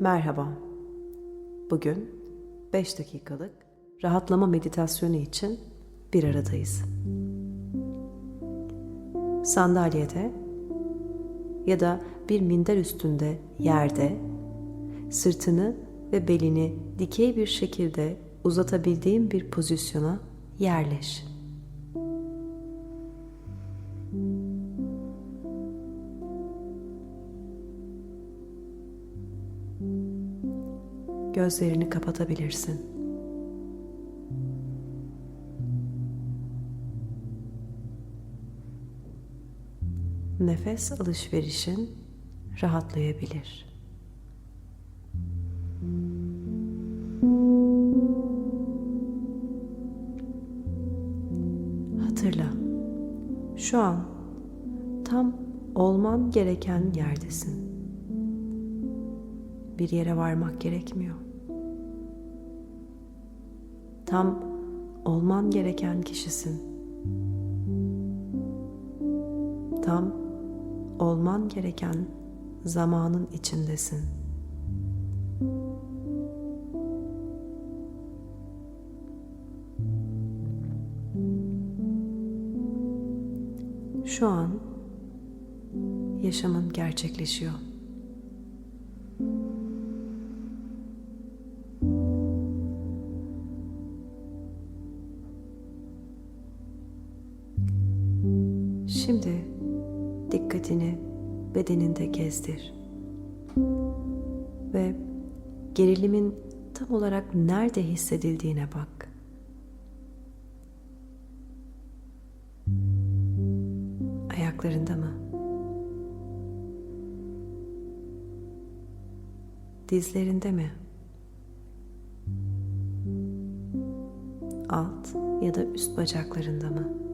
Merhaba. Bugün 5 dakikalık rahatlama meditasyonu için bir aradayız. Sandalyede ya da bir minder üstünde yerde sırtını ve belini dikey bir şekilde uzatabildiğin bir pozisyona yerleş. Gözlerini kapatabilirsin. Nefes alışverişin rahatlayabilir. Hatırla. Şu an tam olman gereken yerdesin. Bir yere varmak gerekmiyor. Tam olman gereken kişisin. Tam olman gereken zamanın içindesin. Şu an yaşamın gerçekleşiyor. Şimdi dikkatini bedeninde gezdir. Ve gerilimin tam olarak nerede hissedildiğine bak. Ayaklarında mı? Dizlerinde mi? Alt ya da üst bacaklarında mı?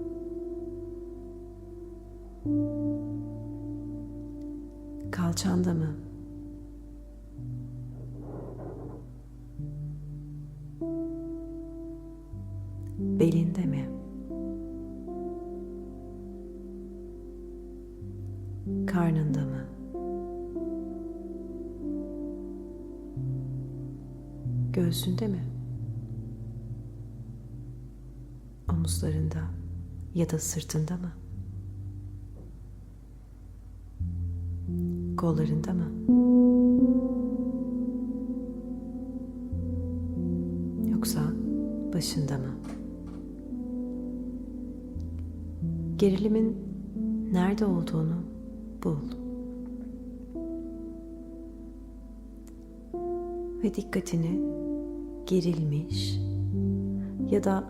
Kalçanda mı? Belinde mi? Karnında mı? Göğsünde mi? Omuzlarında ya da sırtında mı? Kollarında mı? Yoksa başında mı? Gerilimin nerede olduğunu bul. Ve dikkatini gerilmiş ya da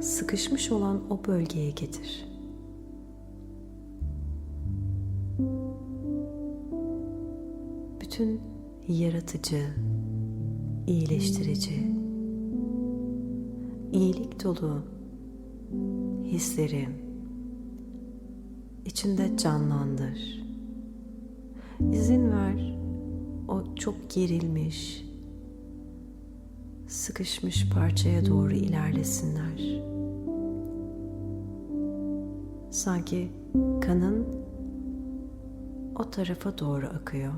sıkışmış olan o bölgeye getir. Bütün yaratıcı, iyileştirici, iyilik dolu hisleri içinde canlandır. İzin ver o çok gerilmiş, sıkışmış parçaya doğru ilerlesinler. Sanki kanın o tarafa doğru akıyor.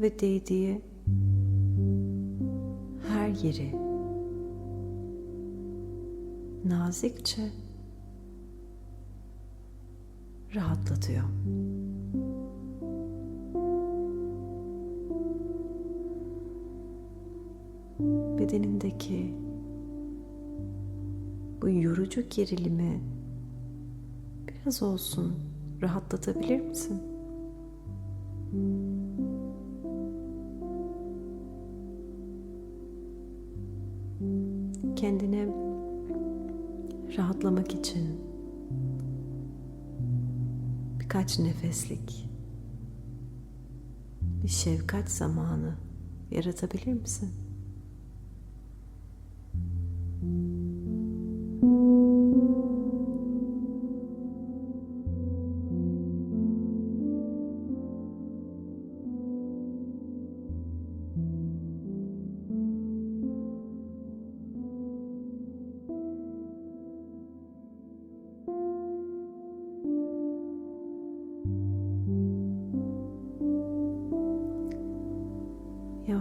Ve değdiği her yeri nazikçe rahatlatıyor. Bedenindeki bu yorucu gerilimi biraz olsun rahatlatabilir misin? Kendine rahatlamak için birkaç nefeslik bir şefkat zamanı yaratabilir misin?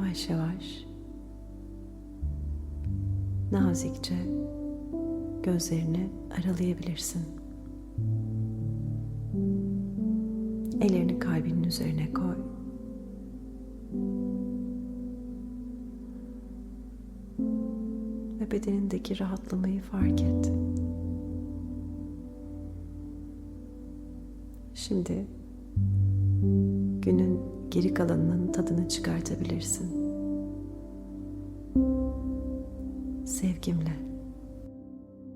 Yavaş yavaş nazikçe gözlerini aralayabilirsin. Ellerini kalbinin üzerine koy. Ve bedenindeki rahatlamayı fark et. Şimdi günün geri kalanının tadını çıkartabilirsin. Sevgimle.